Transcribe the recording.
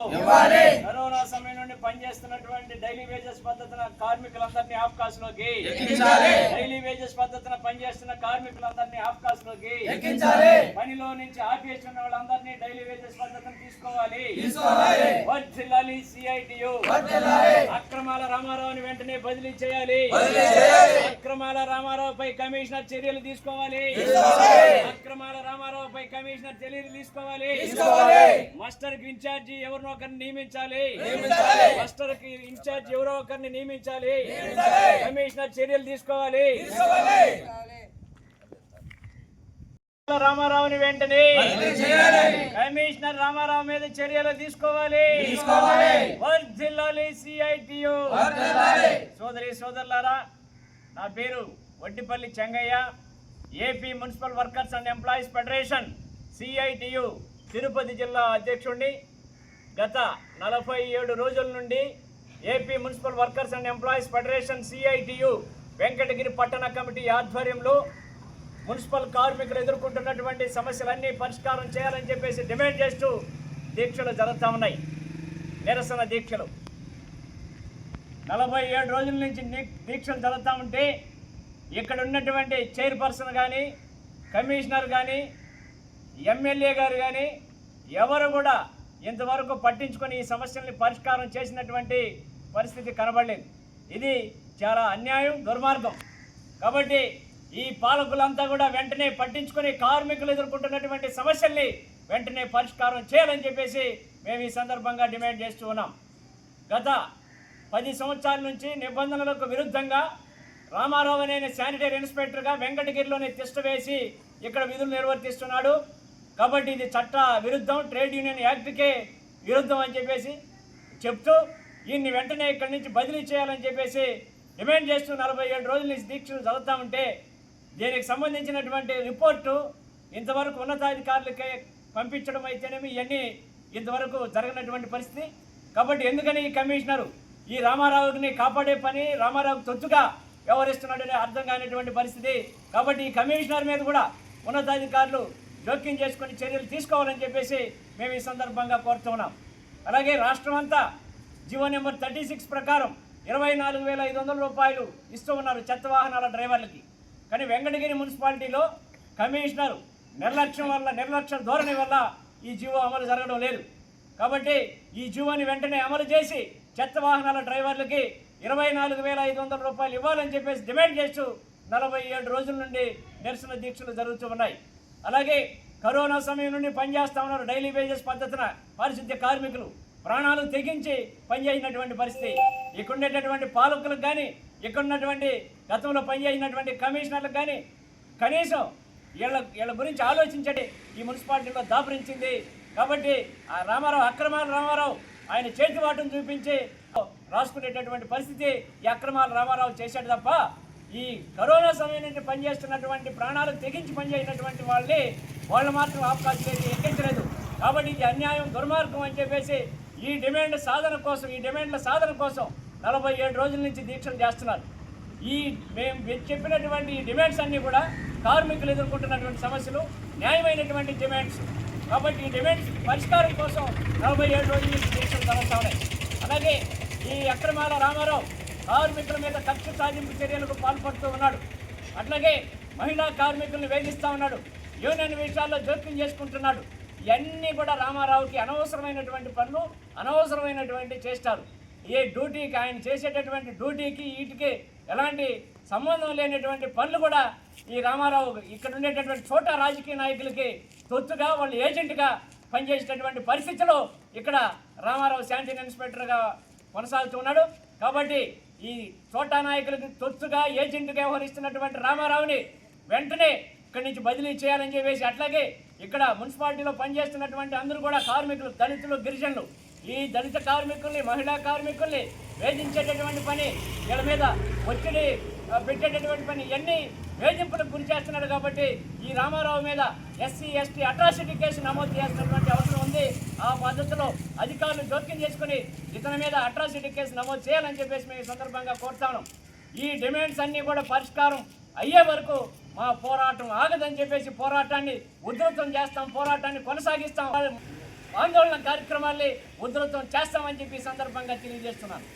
Corona పనిచేస్తున్నటువంటి daily wages పద్ధతిన కార్మికులందరినీ ఆఫ్కాస్లోకి. డైలీ వేజెస్ పద్ధతిన పనిచేస్తున్న కార్మికులందరినీ ఆఫ్కాస్లోకి. పనిలో నుంచి ఆపేసిన వాళ్ళందరినీ డైలీ వేజెస్ పద్ధతిని తీసుకోవాలి. వర్ధిల్లాలి సిఐటియు. అక్రమాల రామారావుని వెంటనే బదిలీ చేయాలి. అక్రమాల రామారావుపై కమిషనర్ చర్యలు తీసుకోవాలి. అక్రమాల రామారావుపై కమిషనర్ చర్యలు తీసుకోవాలి. మాస్టర్ ఇన్ఛార్జి ఎవరినో ఒకరిని నియమించాలి నియమించాలి. మాస్టర్కి ఇన్ఛార్జి ఎవరో ఒకరిని నియమించాలి. కమిషనర్ చర్యలు తీసుకోవాలి. రామారావుని వెంటనే. కమిషనర్ రామారావు మీద చర్యలు తీసుకోవాలి. వర్ధిల్లాలి సిఐటియు. సోదరి సోదరులారా నా పేరు Vaddipalli Chengaiah AP Municipal Workers and Employees Federation CITU Tirupati జిల్లా అధ్యక్షుడిని గత నలభై ఏడు రోజుల నుండి AP Municipal Workers and Employees Federation CITU Venkatagiri పట్టణ కమిటీ ఆధ్వర్యంలో మున్సిపల్ కార్మికులు ఎదుర్కొంటున్నటువంటి సమస్యలన్నీ పరిష్కారం చేయాలని చెప్పేసి డిమాండ్ చేస్తూ దీక్షలు జరుగుతూ ఉన్నాయి. నిరసన దీక్షలు. నలభై ఏడు రోజుల నుంచి దీక్షలు జరుగుతూ ఉంటే ఇక్కడ ఉన్నటువంటి చైర్పర్సన్ కానీ కమిషనర్ కానీ ఎమ్మెల్యే గారు కానీ ఎవరు కూడా ఇంతవరకు పట్టించుకొని ఈ సమస్యల్ని పరిష్కారం చేసినటువంటి పరిస్థితి కనబడలేదు. ఇది చాలా అన్యాయం దుర్మార్గం. కాబట్టి ఈ పాలకులంతా కూడా వెంటనే పట్టించుకొని కార్మికులు ఎదుర్కొంటున్నటువంటి సమస్యల్ని వెంటనే పరిష్కారం చేయాలని చెప్పేసి మేము ఈ సందర్భంగా డిమాండ్ చేస్తూ ఉన్నాం. గత పది సంవత్సరాల నుంచి నిబంధనలకు విరుద్ధంగా రామారావు అనే శానిటరీ ఇన్స్పెక్టర్గా వెంకటగిరిలోనే తిష్ట వేసి ఇక్కడ విధులు నిర్వర్తిస్తున్నాడు. కాబట్టి ఇది చట్ట విరుద్ధం ట్రేడ్ యూనియన్ యాక్ట్కే విరుద్ధం అని చెప్పేసి చెప్తూ ఈయన్ని వెంటనే ఇక్కడి నుంచి బదిలీ చేయాలని చెప్పేసి డిమాండ్ చేస్తూ నలభై ఏడు రోజుల నుంచి దీక్షలు చదువుతా ఉంటే దీనికి సంబంధించినటువంటి రిపోర్టు ఇంతవరకు ఉన్నతాధికారులకే పంపించడం అయితేనేమి ఇవన్నీ ఇంతవరకు జరగనటువంటి పరిస్థితి. కాబట్టి ఎందుకని ఈ కమిషనరు ఈ రామారావుని కాపాడే పని రామారావు తొత్తుగా వ్యవహరిస్తున్నాడనే అర్థం కానిటువంటి పరిస్థితి. కాబట్టి ఈ కమిషనర్ మీద కూడా ఉన్నతాధికారులు జోక్యం చేసుకుని చర్యలు తీసుకోవాలని చెప్పేసి మేము ఈ సందర్భంగా కోరుతున్నాం. అలాగే రాష్ట్రం అంతా జీవో నెంబర్ థర్టీ సిక్స్ ప్రకారం ఇరవై నాలుగు వేల ఐదు వందల రూపాయలు ఇస్తూ ఉన్నారు చెత్త వాహనాల డ్రైవర్లకి. కానీ వెంకటగిరి మున్సిపాలిటీలో కమిషనర్ నిర్లక్ష్యం వల్ల నిర్లక్ష్య ధోరణి వల్ల ఈ జీవో అమలు జరగడం లేదు. కాబట్టి ఈ జీవోని వెంటనే అమలు చేసి చెత్త వాహనాల డ్రైవర్లకి ఇరవై నాలుగు వేల ఐదు వందల రూపాయలు ఇవ్వాలని చెప్పేసి డిమాండ్ చేస్తూ నలభై ఏడు రోజుల నుండి నిరసన దీక్షలు జరుగుతూ ఉన్నాయి. అలాగే కరోనా సమయం నుండి పనిచేస్తూ ఉన్నారు డైలీ వేజెస్ పద్ధతిన పారిశుద్ధ్య కార్మికులు. ప్రాణాలు తెగించి పనిచేసినటువంటి పరిస్థితి. ఇక్కడ ఉండేటటువంటి పాలకులకు కానీ ఇక్కడ ఉన్నటువంటి గతంలో పనిచేసినటువంటి కమిషనర్లకు కానీ కనీసం వీళ్ళ వీళ్ళ గురించి ఆలోచించండి. ఈ మున్సిపాలిటీలో దాపురించింది. కాబట్టి ఆ రామారావు అక్రమాల రామారావు ఆయన చేతి వాటం చూపించి రాసుకునేటటువంటి పరిస్థితి ఈ అక్రమాల రామారావు చేశాడు తప్ప ఈ కరోనా సమయం నుండి పనిచేస్తున్నటువంటి ప్రాణాలు తెగించి పనిచేసినటువంటి వాళ్ళని వాళ్ళు మాత్రం అవకాశం లేదు ఎక్కించలేదు. కాబట్టి ఇది అన్యాయం దుర్మార్గం అని చెప్పేసి ఈ డిమాండ్ సాధన కోసం ఈ డిమాండ్ల సాధన కోసం నలభై ఏడు రోజుల నుంచి దీక్షలు చేస్తున్నారు. ఈ మేము చెప్పినటువంటి ఈ డిమాండ్స్ అన్నీ కూడా కార్మికులు ఎదుర్కొంటున్నటువంటి సమస్యలు న్యాయమైనటువంటి డిమాండ్స్. కాబట్టి ఈ డిమాండ్స్ పరిష్కారం కోసం నలభై ఏడు రోజుల నుంచి దీక్షలు జరుగుతూ ఉన్నాయి అలాగే ఈ అక్రమాల రామారావు కార్మికుల మీద కక్ష సాధింపు చర్యలకు పాల్పడుతూ ఉన్నాడు. అట్లాగే మహిళా కార్మికులను వేధిస్తూ ఉన్నాడు. యూనియన్ విషయాల్లో జోక్యం చేసుకుంటున్నాడు. ఇవన్నీ కూడా రామారావుకి అనవసరమైనటువంటి పనులు అనవసరమైనటువంటి చేస్తారు ఏ డ్యూటీకి ఆయన చేసేటటువంటి డ్యూటీకి వీటికి ఎలాంటి సంబంధం లేనటువంటి పనులు కూడా ఈ రామారావు ఇక్కడ ఉండేటటువంటి చోట రాజకీయ నాయకులకి తొత్తుగా వాళ్ళు ఏజెంట్గా పనిచేసేటటువంటి పరిస్థితిలో ఇక్కడ రామారావు శానిటరీ ఇన్స్పెక్టర్గా కొనసాగుతున్నాడు కాబట్టి ఈ చోటా నాయకులకు తొత్తుగా ఏజెంట్గా వ్యవహరిస్తున్నటువంటి రామారావుని వెంటనే ఇక్కడి నుంచి బదిలీ చేయాలని చెప్పేసి అట్లాగే ఇక్కడ మున్సిపాలిటీలో పనిచేస్తున్నటువంటి అందరూ కూడా కార్మికులు దళితులు గిరిజనులు ఈ దళిత కార్మికుల్ని మహిళా కార్మికుల్ని వేధించేటటువంటి పని వీళ్ళ మీద ఒత్తిడి పెట్టేటటువంటి పని ఇవన్నీ వేధింపులకు గురి చేస్తున్నాడు కాబట్టి ఈ రామారావు మీద ఎస్సీ ఎస్టీ అట్రాసిటీ కేసు నమోదు చేస్తున్నటువంటి అవసరం ఉంది. ఆ పద్ధతిలో అధికారులు జోక్యం చేసుకుని ఇతని మీద అట్రాసిటీ కేసు నమోదు చేయాలని చెప్పేసి మేము ఈ సందర్భంగా కోరుతాను ఈ డిమాండ్స్ అన్నీ కూడా పరిష్కారం అయ్యే వరకు మా పోరాటం ఆగదని చెప్పేసి పోరాటాన్ని ఉధృతం చేస్తాం పోరాటాన్ని కొనసాగిస్తాం. ఆందోళన కార్యక్రమాల్ని ఉధృతం చేస్తామని చెప్పి సందర్భంగా తెలియజేస్తున్నాను.